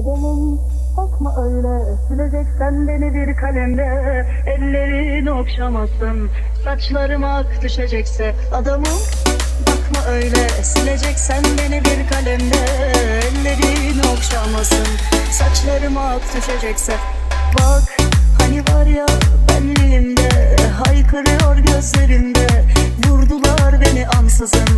Adamım bakma öyle Sileceksen beni bir kalemde Ellerin okşamasın Saçlarım ak düşecekse. Adamım bakma öyle Sileceksen beni bir kalemde Ellerin okşamasın Saçlarım ak düşecekse. Bak hani var ya benliğimde Haykırıyor gözlerimde. Vurdular beni ansızın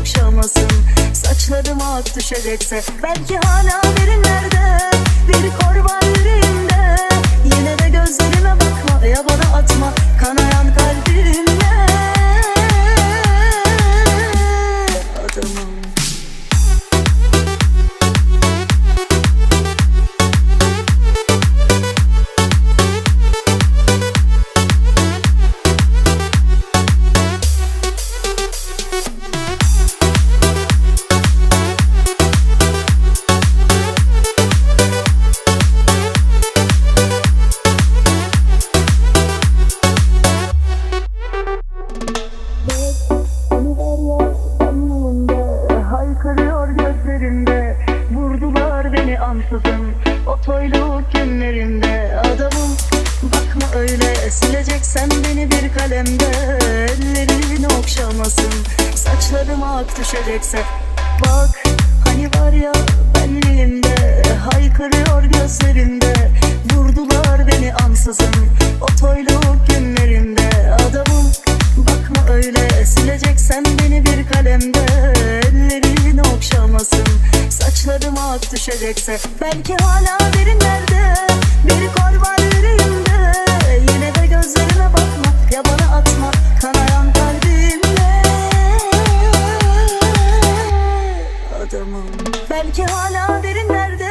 okşamasın. Saçlarım ak düşecekse Belki hala derinlerde Bir kor var yüreğimde Yine de gözlerime bakma Ya bana atma. Kanayan gözlerimde Vurdular beni ansızın. O toyluk günlerimde Adamım. Bakma öyle Sileceksen beni bir kalemde. Ellerin okşamasın Saçlarım ak düşecekse. Bak hani var ya benliğimde Haykırıyor gözlerimde Vurdular beni ansızın O toyluk günlerimde okşamasın Saçlarım ak düşecekse Belki hala derinlerde. Bir kor var yüreğimde. Yine de gözlerime bakma Ya bana atma kanayan kalbimle. Adamım Belki hala derinlerde.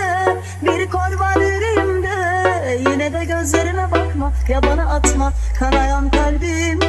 Bir kor var yüreğimde. Yine de gözlerime bakma Ya bana atma kanayan kalbimle